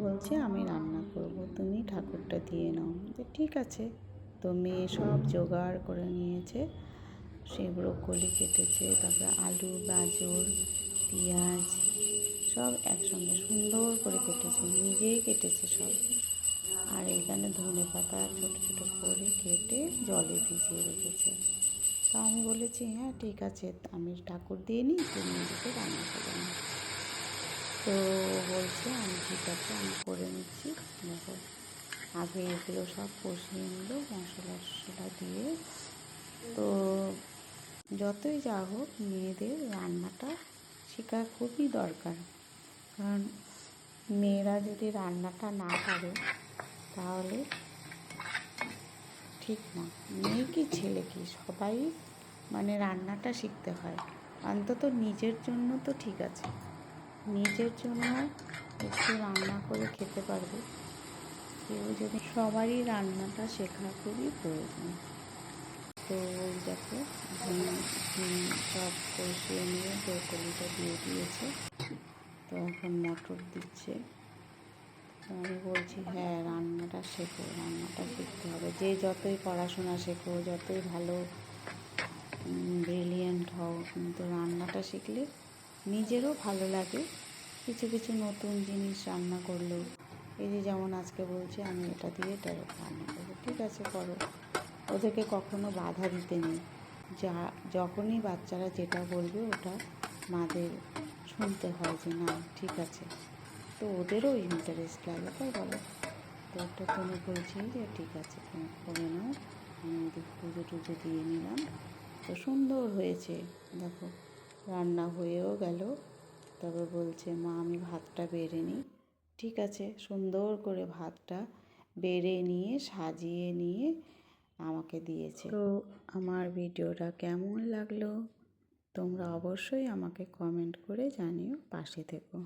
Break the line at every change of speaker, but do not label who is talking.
বলছে, আমি রান্না করব, তুমি ঠাকুরটা দিয়ে নাও। ঠিক আছে। তো মেয়ে সব জোগাড় করে নিয়েছে। সেই ব্রোকলি কেটেছে, তারপরে আলু, গাজর, পেঁয়াজ সব একসঙ্গে সুন্দর করে কেটেছে, নিজেই কেটেছে সব। আর এখানে ধনে পাতা ছোটো ছোটো করে কেটে জলে ভিজিয়ে রেখেছে। তা আমি বলেছি হ্যাঁ ঠিক আছে, আমি ঠাকুর দিয়ে নিই তুমি এদিকে রান্না করে তো বলছে ঠিক আছে, আমি করে নিচ্ছি। দেখো, আগে এগুলো সব কষিয়ে নিল, মশলা টশলা দিয়ে। তো যতই যা হোক, মেয়েদের রান্নাটা শেখা খুবই দরকার। কারণ মেয়েরা যদি রান্নাটা না পারে তাহলে ঠিক না। মেয়ে কি ছেলে কি? সবাই মানে রান্নাটা শিখতে হয়। অন্তত নিজের জন্য তো ঠিক আছে। নিজের জন্য একটু রান্না করে খেতে পারবে। কেউ যদি সবারই রান্নাটা শেখা খুবই প্রয়োজন। তো ওই দেখো সব কষিয়ে নিয়ে ব্রোকলিটা দিয়ে দিয়েছে। তো এখন মটর দিচ্ছে। তো আমি বলছি হ্যাঁ রান্নাটা শেখো, রান্নাটা শিখতে হবে। যে যতই পড়াশোনা শেখো, যতই ভালো ব্রিলিয়েন্ট হও, কিন্তু রান্নাটা শিখলে নিজেরও ভালো লাগে। কিছু কিছু নতুন জিনিস রান্না করলেও এই যে যেমন আজকে বলছে, আমি এটা দিয়ে এটা রান্না করব। ঠিক আছে, করো। ওদেরকে কখনো বাধা দিতে নেই। যা, যখনই বাচ্চারা যেটা বলবে, ওটা মাদের শুনতে হয় যে, না, ঠিক আছে। তো ওদেরও ইন্টারেস্ট লাগে, তাই বলো। তো ওটা তুমি বলছি যে, ঠিক আছে, তুমি করে নাও। আমি ওদের পুজো টুজো দিয়ে নিলাম। তো সুন্দর হয়েছে। দেখো, রান্না হয়েও গেল। তবে বলছে, মা, আমি ভাতটা বেড়ে নিই। ঠিক আছে, সুন্দর করে ভাতটা বেড়ে নিয়ে, সাজিয়ে নিয়ে আমাকে দিয়েছে। তো আমার ভিডিওটা কেমন লাগল? তোমরা অবশ্যই আমাকে কমেন্ট করে জানিও, পাশে থেকো।